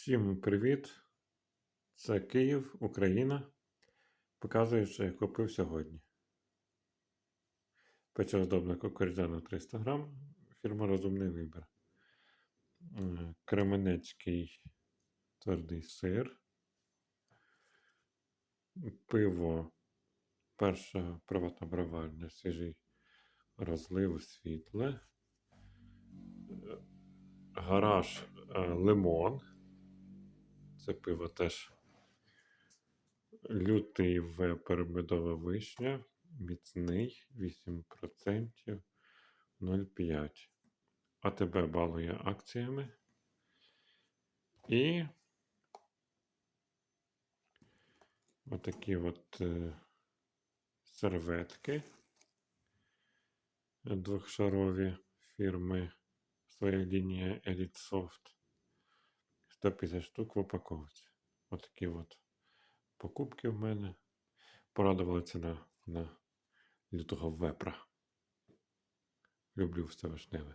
Всім привіт! Це Київ, Україна. Показую, що я купив сьогодні. Пече оздобна кукурудзяна 300 грам. Фірма Розумний вибір. Кременецький твердий сир. Пиво. Перша приватна броварня, свіжий розлив світле. Гараж е, лимон. Це пиво теж лютий вепер медова вишня, міцний 8% 0,5. АТБ балує акціями. І отакі от е, серветки двохшарові фірми своя лінія Elite Soft. 150 штук в упаковці. Отакі от покупки в мене. Порадувала ціна на лютого вепра. Люблю все вишневе.